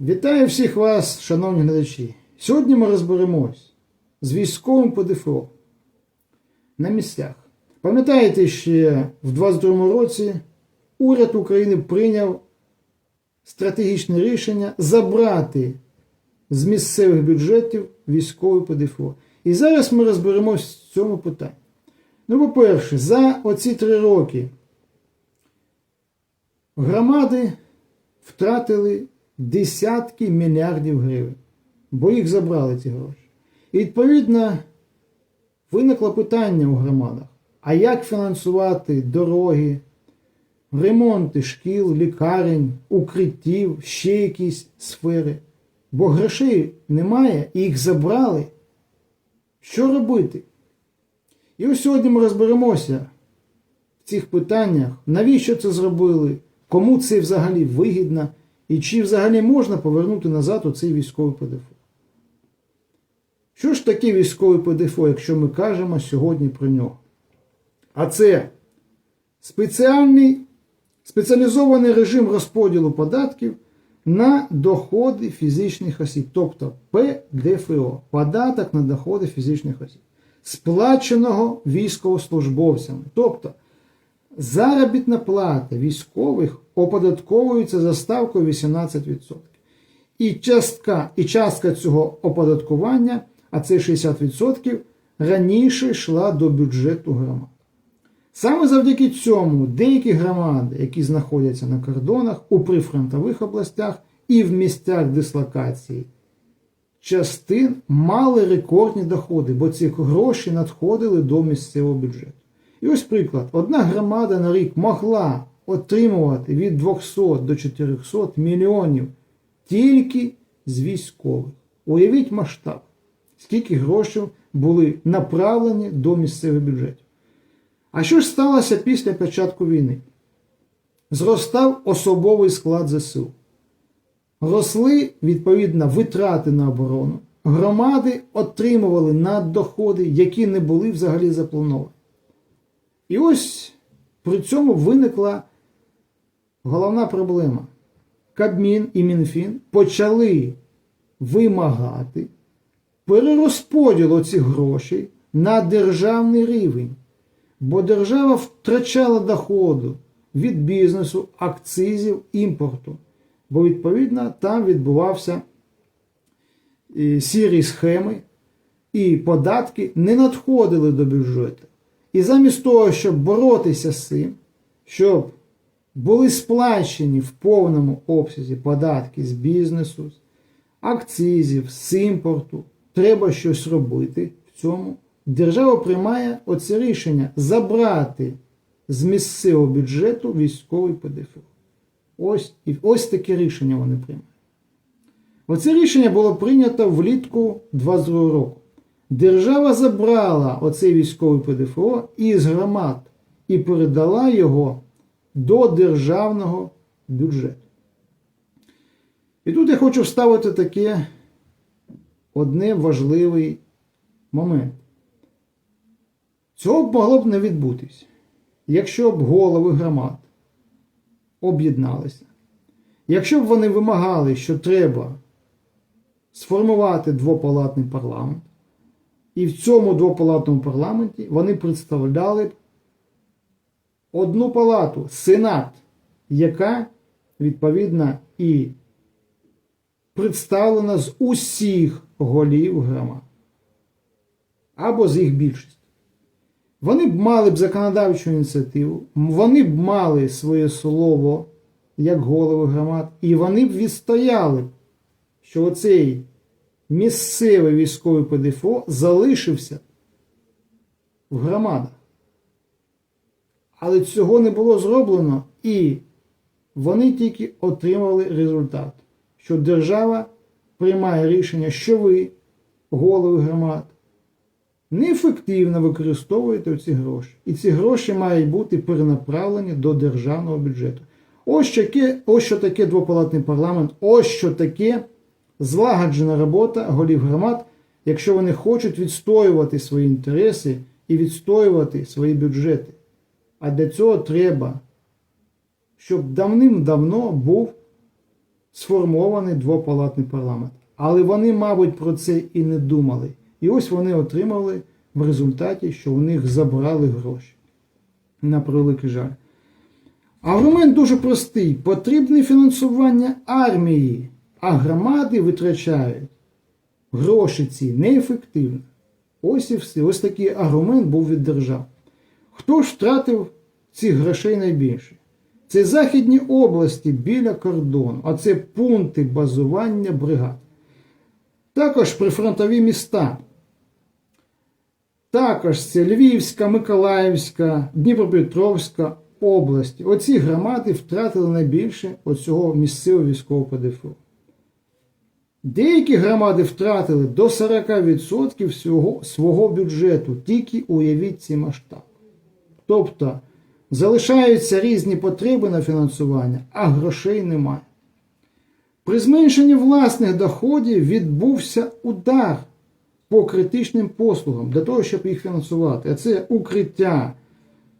Вітаю всіх вас, шановні глядачі. Сьогодні ми розберемось з військовим ПДФО на місцях. Пам'ятаєте, ще в 22 році уряд України прийняв стратегічне рішення забрати з місцевих бюджетів військовий ПДФО. І зараз ми розберемось в цьому питанні. Ну, по-перше, за оці три роки громади втратили десятки мільярдів гривень, бо їх забрали ці гроші. І відповідно виникло питання у громадах: а як фінансувати дороги, ремонти шкіл, лікарень, укриттів, ще якісь сфери? Бо грошей немає, і їх забрали. Що робити? І ось сьогодні ми розберемося в цих питаннях, навіщо це зробили, кому це взагалі вигідно, і чи взагалі можна повернути назад оцей військовий ПДФО. Що ж таке військовий ПДФО, якщо ми кажемо сьогодні про нього? А це спеціальний спеціалізований режим розподілу податків на доходи фізичних осіб, тобто ПДФО, податок на доходи фізичних осіб, сплаченого військовослужбовцями. Тобто заробітна плата військових оподатковується за ставкою 18%. І частка, і частка цього оподаткування, а це 60%, раніше йшла до бюджету громад. Саме завдяки цьому деякі громади, які знаходяться на кордонах у прифронтових областях і в місцях дислокації, частин мали рекордні доходи, бо ці гроші надходили до місцевого бюджету. І ось приклад: одна громада на рік могла отримувати від 200 до 400 мільйонів тільки з військових. Уявіть масштаб, скільки грошей були направлені до місцевих бюджетів. А що ж сталося після початку війни? Зростав особовий склад ЗСУ. Росли, відповідно, витрати на оборону. Громади отримували наддоходи, які не були взагалі заплановані. І ось при цьому виникла головна проблема. Кабмін і Мінфін почали вимагати перерозподілу цих грошей на державний рівень. Бо держава втрачала доходу від бізнесу, акцизів, імпорту. Бо, відповідно, там відбувався е, сірі схеми, і податки не надходили до бюджету. І замість того, щоб боротися з цим, щоб були сплачені в повному обсязі податки з бізнесу, акцизів, з імпорту, треба щось робити в цьому. Держава приймає оце рішення забрати з місцевого бюджету військовий ПДФО. Ось, і ось таке рішення вони приймають. Оце рішення було прийнято влітку 22 року. Держава забрала оцей військовий ПДФО із громад і передала його до державного бюджету. І тут я хочу вставити таке одне важливий момент. Цього могло б не відбутись, якщо б голови громад об'єдналися, якщо б вони вимагали, що треба сформувати двопалатний парламент, і в цьому двопалатному парламенті вони представляли одну палату Сенат, яка відповідно і представлена з усіх голів громад або з їх більшості. Вони б мали б законодавчу ініціативу, вони б мали своє слово як голови громад, і вони б відстояли, що оцей місцевий військовий ПДФО залишився в громадах. Але цього не було зроблено, і вони тільки отримали результат, що держава приймає рішення, що ви, голови громад, неефективно використовуєте ці гроші. І ці гроші мають бути перенаправлені до державного бюджету. Ось таке, ось що таке двопалатний парламент, ось що таке злагоджена робота голів громад, якщо вони хочуть відстоювати свої інтереси і відстоювати свої бюджети. А для цього треба, щоб давним-давно був сформований двопалатний парламент. Але вони, мабуть, про це і не думали. І ось вони отримали в результаті, що у них забрали гроші. На превеликий жаль. Аргумент дуже простий: потрібне фінансування армії, а громади витрачають гроші ці неефективно. Ось і все. Ось такий аргумент був від держав. Хто ж втратив цих грошей найбільше? Це західні області біля кордону, а це пункти базування бригад. Також прифронтові міста. Також це Львівська, Миколаївська, Дніпропетровська області. Оці громади втратили найбільше оцього місцевого військового ПДФО. Деякі громади втратили до 40% всього свого бюджету, тільки уявіть ці масштаби. Тобто залишаються різні потреби на фінансування, а грошей немає. При зменшенні власних доходів відбувся удар по критичним послугам для того, щоб їх фінансувати. А це укриття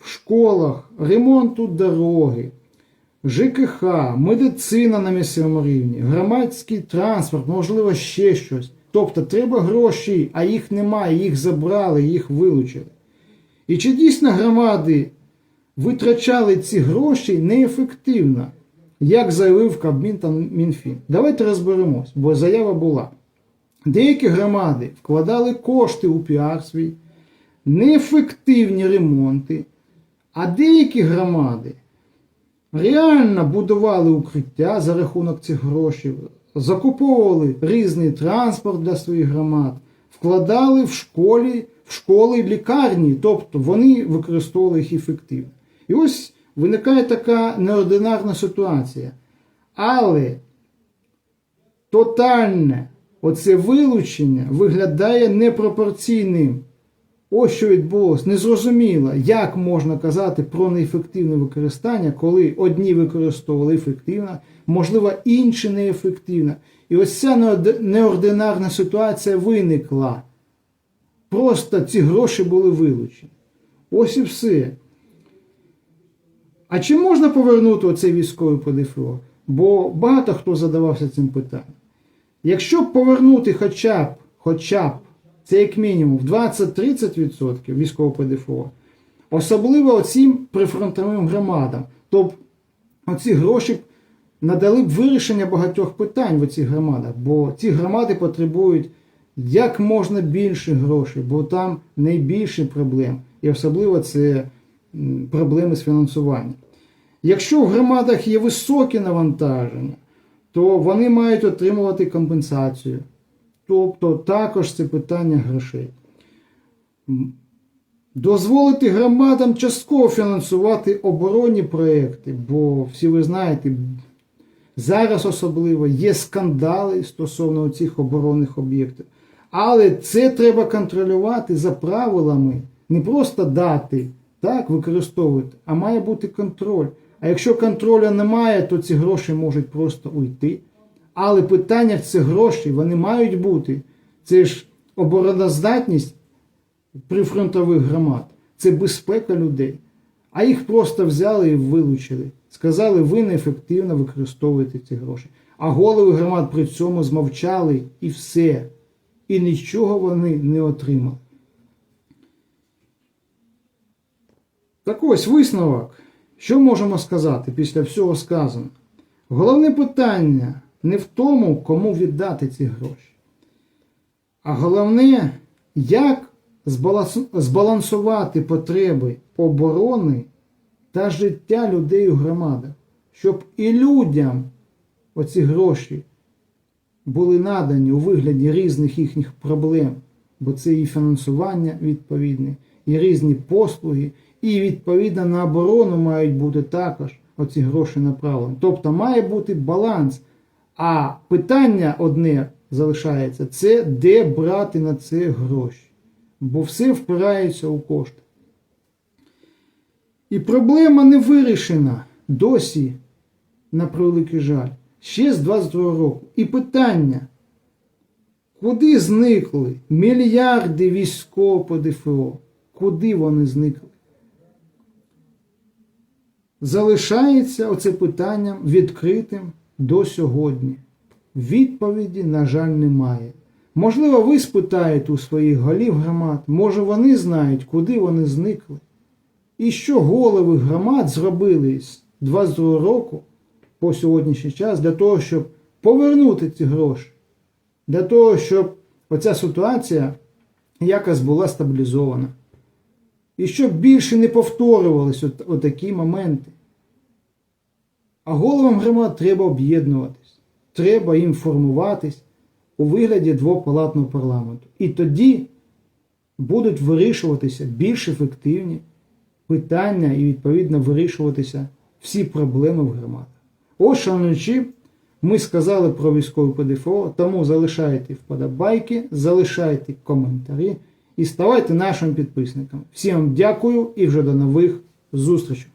в школах, ремонту дороги, ЖКХ, медицина на місцевому рівні, громадський транспорт, можливо, ще щось. Тобто треба гроші, а їх немає, їх забрали, їх вилучили. І чи дійсно громади витрачали ці гроші неефективно, як заявив Кабмін та Мінфін? Давайте розберемось, бо заява була. Деякі громади вкладали кошти у піар свій, неефективні ремонти, а деякі громади реально будували укриття за рахунок цих грошей, закуповували різний транспорт для своїх громад, вкладали в школі, в школи лікарні, тобто вони використовували їх ефективно. І ось виникає така неординарна ситуація. Але тотальне оце вилучення виглядає непропорційним. Ось що відбулося. Незрозуміло, як можна казати про неефективне використання, коли одні використовували ефективно, можливо, інші неефективно. І ось ця неординарна ситуація виникла. Просто ці гроші були вилучені. Ось і все. А чи можна повернути оцей військовий ПДФО? Бо багато хто задавався цим питанням. Якщо повернути хоча б, хоча б, це як мінімум 20-30% військового ПДФО, особливо оцім прифронтовим громадам, то б оці гроші надали б вирішення багатьох питань в цих громадах, бо ці громади потребують як можна більше грошей, бо там найбільше проблем. І особливо це проблеми з фінансуванням. Якщо в громадах є високі навантаження, то вони мають отримувати компенсацію. Тобто також це питання грошей. Дозволити громадам частково фінансувати оборонні проекти, бо всі ви знаєте, зараз особливо є скандали стосовно цих оборонних об'єктів. Але це треба контролювати за правилами, не просто дати, так, використовувати, а має бути контроль. А якщо контролю немає, то ці гроші можуть просто уйти. Але питання в цих грошей вони мають бути. Це ж обороноздатність прифронтових громад, це безпека людей. А їх просто взяли і вилучили. Сказали, ви неефективно використовуєте ці гроші. А голови громад при цьому змовчали і все. І нічого вони не отримали. Так ось висновок. Що можемо сказати після всього сказаного? Головне питання не в тому, кому віддати ці гроші, а головне, як збалансувати потреби оборони та життя людей у громадах, щоб і людям оці гроші були надані у вигляді різних їхніх проблем, бо це і фінансування відповідне, і різні послуги, і відповідно на оборону мають бути також оці гроші направлені. Тобто має бути баланс. А питання одне залишається: це де брати на це гроші. Бо все впирається у кошти. І проблема не вирішена досі, на превеликий жаль, ще з 22 року. І питання, куди зникли мільярди військового по ДФО? Куди вони зникли? Залишається оце питанням відкритим до сьогодні. Відповіді, на жаль, немає. Можливо, ви спитаєте у своїх голів громад, може вони знають, куди вони зникли. І що голови громад зробили з 22 року по сьогоднішній час для того, щоб повернути ці гроші, для того, щоб оця ситуація якось була стабілізована. І щоб більше не повторювалися от, отакі моменти. А головам громад треба об'єднуватись, треба їм формуватись у вигляді двопалатного парламенту. І тоді будуть вирішуватися більш ефективні питання і відповідно вирішуватися всі проблеми в громадах. Ось, шановничі, ми сказали про військове ПДФО, тому залишайте вподобайки, залишайте коментарі і ставайте нашим підписником. Всім вам дякую і вже до нових зустрічей.